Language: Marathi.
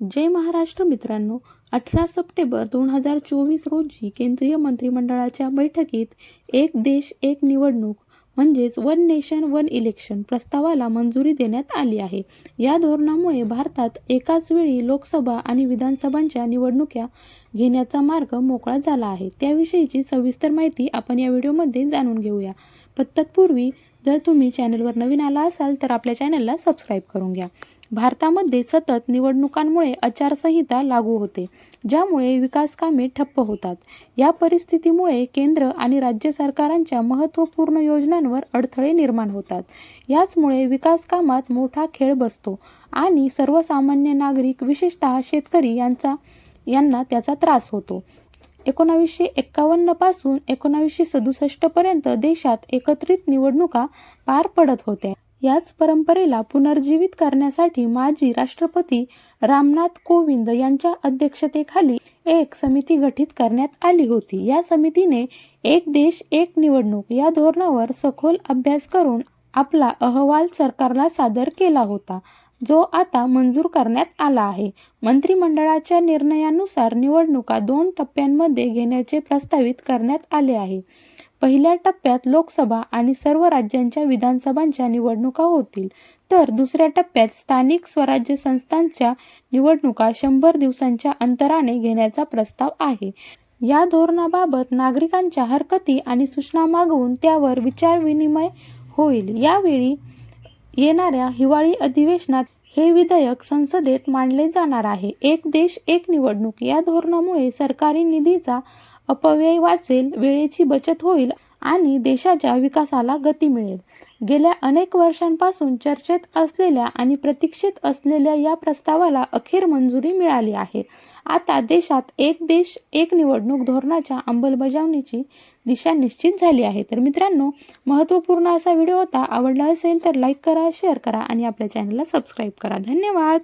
जय महाराष्ट्र मित्रांनो अठरा सप्टेंबर दोन हजार चोवीस रोजी केंद्रीय मंत्रिमंडळाच्या बैठकीत एक देश एक निवडणूक म्हणजेच वन नेशन वन इलेक्शन प्रस्तावाला मंजुरी देण्यात आली आहे. या धोरणामुळे भारतात एकाच वेळी लोकसभा आणि विधानसभांच्या निवडणुका घेण्याचा मार्ग मोकळा झाला आहे. त्याविषयीची सविस्तर माहिती आपण या व्हिडिओमध्ये जाणून घेऊया. पण तत्पूर्वी जर तुम्ही चॅनलवर नवीन आला असाल तर आपल्या चॅनलला सबस्क्राईब करून घ्या. भारतामध्ये सतत निवडणुकांमुळे आचारसंहिता लागू होते ज्यामुळे विकास कामे ठप्प होतात. या परिस्थितीमुळे केंद्र आणि राज्य सरकारांच्या महत्त्वपूर्ण योजनांवर अडथळे निर्माण होतात. याचमुळे विकास कामात मोठा खेळ बसतो आणि सर्वसामान्य नागरिक विशेषतः शेतकरी यांचा यांना त्याचा त्रास होतो. एकोणावीसशे एक्कावन्नपासून एकोणावीसशे सदुसष्टपर्यंत देशात एकत्रित निवडणुका पार पडत होत्या. याच परंपरेला पुनर्जीवित करण्यासाठी माजी राष्ट्रपती रामनाथ कोविंद यांच्या अध्यक्षतेखाली एक समिती गठीत करण्यात आली होती. या समितीने एक देश एक निवडणूक या धोरणावर सखोल अभ्यास करून आपला अहवाल सरकारला सादर केला होता. जो आता मंजूर करण्यात आला आहे. मंत्रिमंडळाच्या निर्णयानुसार निवडणुका दोन टप्प्यांमध्ये घेण्याचे प्रस्तावित करण्यात आले आहे. पहिल्या टप्प्यात लोकसभा आणि सर्व राज्यांच्या विधानसभांच्या निवडणुका होतील तर दुसऱ्या टप्प्यात स्थानिक स्वराज्य संस्थांच्या निवडणुका शंभर दिवसांच्या अंतराने घेण्याचा प्रस्ताव आहे. या धोरणाबाबत नागरिकांच्या हरकती आणि सूचना मागवून त्यावर विचारविनिमय होईल. यावेळी येणाऱ्या हिवाळी अधिवेशनात हे विधेयक संसदेत मांडले जाणार आहे. एक देश एक निवडणूक या धोरणामुळे सरकारी निधीचा अपव्यय वाचेल वेळेची बचत होईल आणि देशाच्या विकासाला गती मिळेल. गेल्या अनेक वर्षांपासून चर्चेत असलेल्या आणि प्रतीक्षित असलेल्या या प्रस्तावाला अखेर मंजुरी मिळाली आहे. आता देशात एक देश एक निवडणूक धोरणाच्या अंमलबजावणीची दिशा निश्चित झाली आहे. तर मित्रांनो महत्त्वपूर्ण असा व्हिडिओ होता आवडला असेल तर लाईक करा शेअर करा आणि आपल्या चॅनलला सबस्क्राईब करा. धन्यवाद!